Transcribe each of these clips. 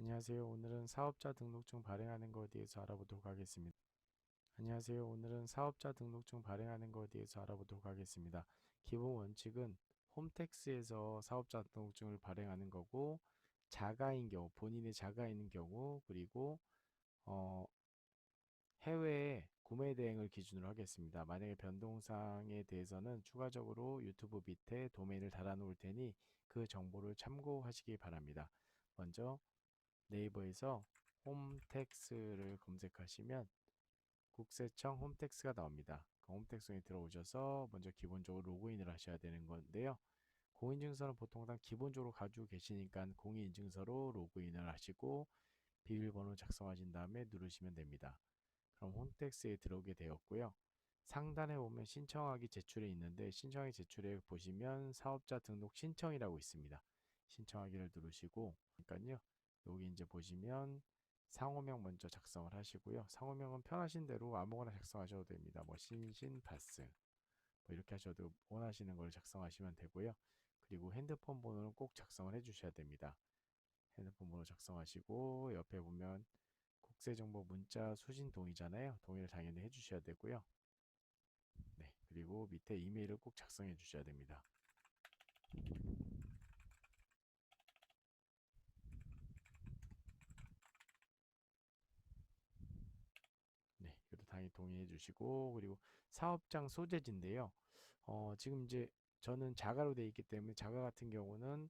안녕하세요. 오늘은 사업자 등록증 발행하는 것에 대해서 알아보도록 하겠습니다. 안녕하세요. 오늘은 사업자 등록증 발행하는 것에 대해서 알아보도록 하겠습니다. 기본 원칙은 홈택스에서 사업자 등록증을 발행하는 거고 자가인 경우, 본인의 자가인 경우 그리고 어, 해외 구매 대행을 기준으로 하겠습니다. 만약에 변동사항에 대해서는 추가적으로 유튜브 밑에 도메인을 달아 놓을 테니 그 정보를 참고하시기 바랍니다. 먼저 네이버에서 홈택스를 검색하시면 국세청 홈택스가 나옵니다. 그 홈택스에 들어오셔서 먼저 기본적으로 로그인을 하셔야 되는 건데요. 공인증서는 보통 다 기본적으로 가지고 계시니까 공인인증서로 로그인을 하시고 비밀번호 작성하신 다음에 누르시면 됩니다. 그럼 홈택스에 들어오게 되었고요. 상단에 보면 신청하기 제출에 있는데 신청하기 제출에 보시면 사업자 등록 신청이라고 있습니다. 신청하기를 누르시고 그러니까요. 여기 이제 보시면 상호명 먼저 작성을 하시고요. 상호명은 편하신 대로 아무거나 작성하셔도 됩니다. 뭐 신신 바스 뭐 이렇게 하셔도 원하시는 걸 작성하시면 되고요. 그리고 핸드폰 번호는 꼭 작성을 해주셔야 됩니다. 핸드폰 번호 작성하시고 옆에 보면 국세정보 문자 수신 동의잖아요. 동의를 당연히 해주셔야 되고요. 네, 그리고 밑에 이메일을 꼭 작성해 주셔야 됩니다. 네, 이것도 당연히 동의해 주시고 그리고 사업장 소재지인데요. 어, 지금 이제 저는 자가로 돼 있기 때문에 자가 같은 경우는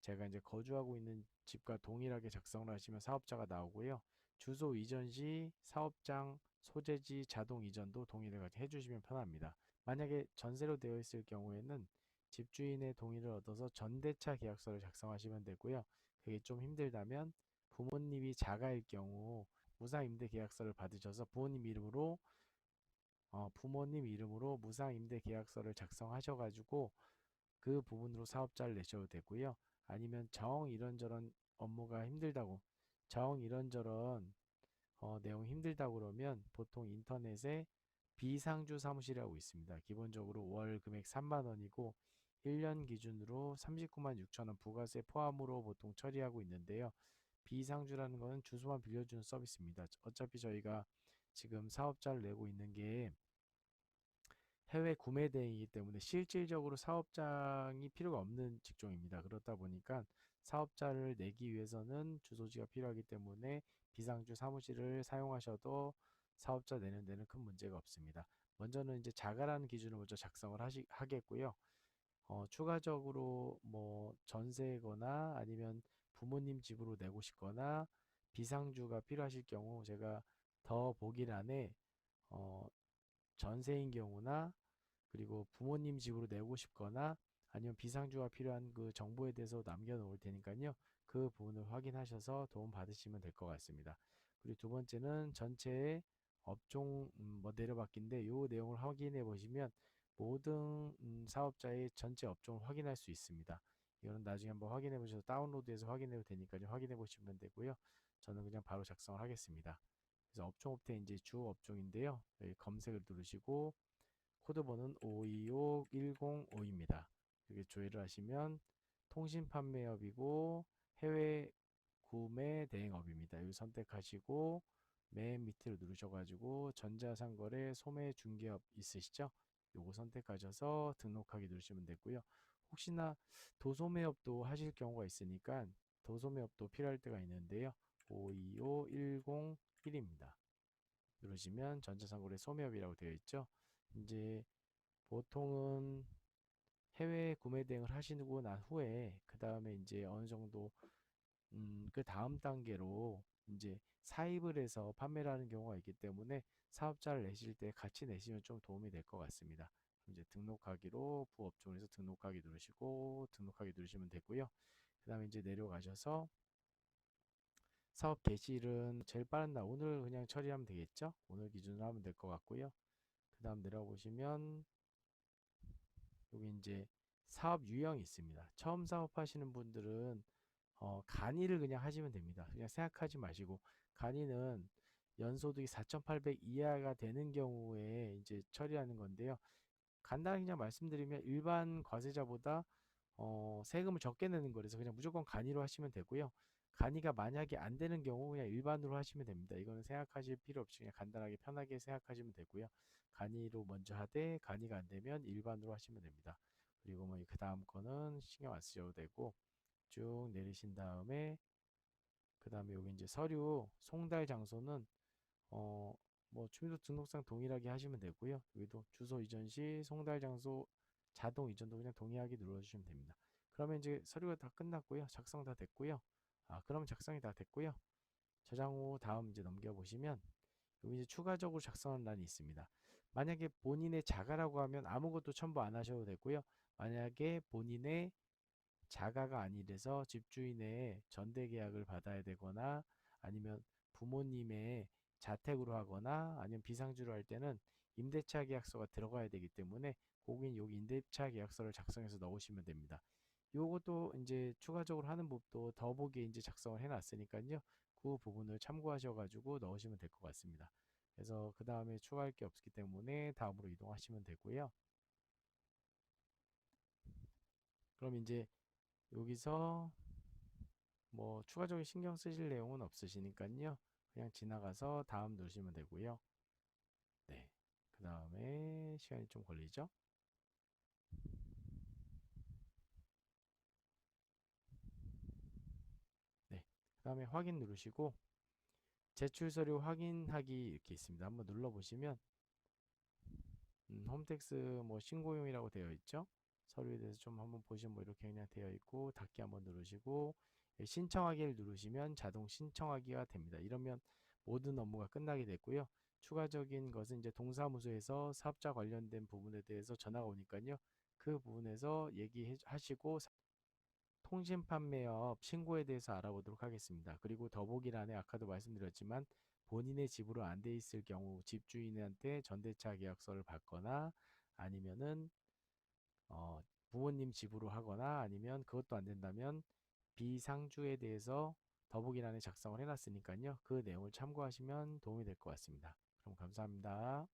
제가 이제 거주하고 있는 집과 동일하게 작성을 하시면 사업자가 나오고요. 주소 이전 시 사업장 소재지 자동 이전도 동의를 해주시면 편합니다. 만약에 전세로 되어 있을 경우에는 집주인의 동의를 얻어서 전대차 계약서를 작성하시면 되고요. 그게 좀 힘들다면 부모님이 자가일 경우 무상임대 계약서를 받으셔서 부모님 이름으로 어, 부모님 이름으로 무상 임대 계약서를 작성하셔가지고 그 부분으로 사업자를 내셔도 되고요. 아니면 정 이런저런 업무가 힘들다고 정 이런저런 어, 내용 힘들다고 그러면 보통 인터넷에 비상주 사무실이라고 있습니다. 기본적으로 월 금액 3만 원이고 1년 기준으로 39만 6천 원 부가세 포함으로 보통 처리하고 있는데요. 비상주라는 것은 주소만 빌려주는 서비스입니다. 어차피 저희가 지금 사업자를 내고 있는 게 해외 구매 대행이기 때문에 실질적으로 사업장이 필요가 없는 직종입니다. 그렇다 보니까 사업자를 내기 위해서는 주소지가 필요하기 때문에 비상주 사무실을 사용하셔도 사업자 내는 데는 큰 문제가 없습니다. 먼저는 이제 자가라는 기준을 먼저 작성을 하시, 하겠고요. 어, 추가적으로 뭐 전세거나 아니면 부모님 집으로 내고 싶거나 비상주가 필요하실 경우 제가 더 보기란에 어, 전세인 경우나 그리고 부모님 집으로 내고 싶거나 아니면 비상주가 필요한 그 정보에 대해서 남겨놓을 테니까요. 그 부분을 확인하셔서 도움 받으시면 될 것 같습니다. 그리고 두 번째는 전체 업종 음, 뭐 내려받기인데 이 내용을 확인해 보시면 모든 음, 사업자의 전체 업종을 확인할 수 있습니다. 이거는 나중에 한번 확인해 보셔서 다운로드해서 확인해도 되니까요. 확인해 보시면 되고요. 저는 그냥 바로 작성을 하겠습니다. 그래서 업종 업태 이제 주 업종인데요. 여기 검색을 누르시고 코드번호는 525105입니다. 이렇게 조회를 하시면 통신 판매업이고 해외 구매 대행업입니다. 여기 선택하시고 맨 밑으로 누르셔가지고 전자상거래 소매 중개업 있으시죠? 요거 선택하셔서 등록하기 누르시면 되고요. 혹시나 도소매업도 하실 경우가 있으니까 도소매업도 필요할 때가 있는데요. 525101입니다. 누르시면 전자상거래 소매업이라고 되어 있죠. 이제 보통은 해외 구매 대행을 하시고 난 후에 그 다음에 이제 어느 정도 음, 그 다음 단계로 이제 사입을 해서 판매를 하는 경우가 있기 때문에 사업자를 내실 때 같이 내시면 좀 도움이 될 것 같습니다. 이제 등록하기로 부업종에서 등록하기 누르시고 등록하기 누르시면 되고요. 그 다음에 이제 내려가셔서 사업 개시일은 제일 빠른 날 오늘 그냥 처리하면 되겠죠? 오늘 기준으로 하면 될 것 같고요. 그 다음 내려보시면 여기 이제 사업 유형이 있습니다. 처음 사업하시는 분들은 어, 간이를 그냥 하시면 됩니다. 그냥 생각하지 마시고 간이는 연소득이 4,800 이하가 되는 경우에 이제 처리하는 건데요. 간단히 그냥 말씀드리면 일반 과세자보다 어, 세금을 적게 내는 거라서 그냥 무조건 간이로 하시면 되고요. 간이가 만약에 안 되는 경우 그냥 일반으로 하시면 됩니다. 이거는 생각하실 필요 없이 그냥 간단하게 편하게 생각하시면 되고요. 간이로 먼저 하되 간이가 안 되면 일반으로 하시면 됩니다. 그리고 뭐 그 다음 거는 신경 안 쓰셔도 되고 쭉 내리신 다음에 그 다음에 여기 이제 서류 송달 장소는 어 뭐 주민도 등록상 동일하게 하시면 되고요. 여기도 주소 이전 시 송달 장소 자동 이전도 그냥 동의하기 눌러주시면 됩니다. 그러면 이제 서류가 다 끝났고요. 작성 다 됐고요. 아, 그러면 작성이 다 됐고요. 저장 후 다음 이제 넘겨보시면 여기 이제 추가적으로 작성한 란이 있습니다. 만약에 본인의 자가라고 하면 아무것도 첨부 안 하셔도 되고요. 만약에 본인의 자가가 아니래서 집주인의 전대 계약을 받아야 되거나 아니면 부모님의 자택으로 하거나 아니면 비상주로 할 때는 임대차 계약서가 들어가야 되기 때문에 고객 여기 임대차 계약서를 작성해서 넣으시면 됩니다. 요것도 이제 추가적으로 하는 법도 더보기에 이제 작성을 해놨으니까요. 그 부분을 참고하셔가지고 넣으시면 될 것 같습니다. 그래서 그 다음에 추가할 게 없기 때문에 다음으로 이동하시면 되고요. 그럼 이제 여기서 뭐 추가적인 신경 쓰실 내용은 없으시니까요. 그냥 지나가서 다음 누르시면 되고요. 네. 그 다음에 시간이 좀 걸리죠? 네. 그 다음에 확인 누르시고 제출 서류 확인하기 이렇게 있습니다. 한번 눌러 보시면 음, 홈택스 뭐 신고용이라고 되어 있죠. 서류에 대해서 좀 한번 보시면 뭐 이렇게 그냥 되어 있고 닫기 한번 누르시고 예, 신청하기를 누르시면 자동 신청하기가 됩니다. 이러면 모든 업무가 끝나게 됐고요. 추가적인 것은 이제 동사무소에서 사업자 관련된 부분에 대해서 전화가 오니까요. 그 부분에서 얘기하시고 통신 판매업 신고에 대해서 알아보도록 하겠습니다. 그리고 더보기란에 아까도 말씀드렸지만 본인의 집으로 안 돼 있을 경우 집주인한테 전대차 계약서를 받거나 아니면은 어, 부모님 집으로 하거나 아니면 그것도 안 된다면 비상주에 대해서 더보기란에 작성을 해놨으니까요. 그 내용을 참고하시면 도움이 될 것 같습니다. 그럼 감사합니다.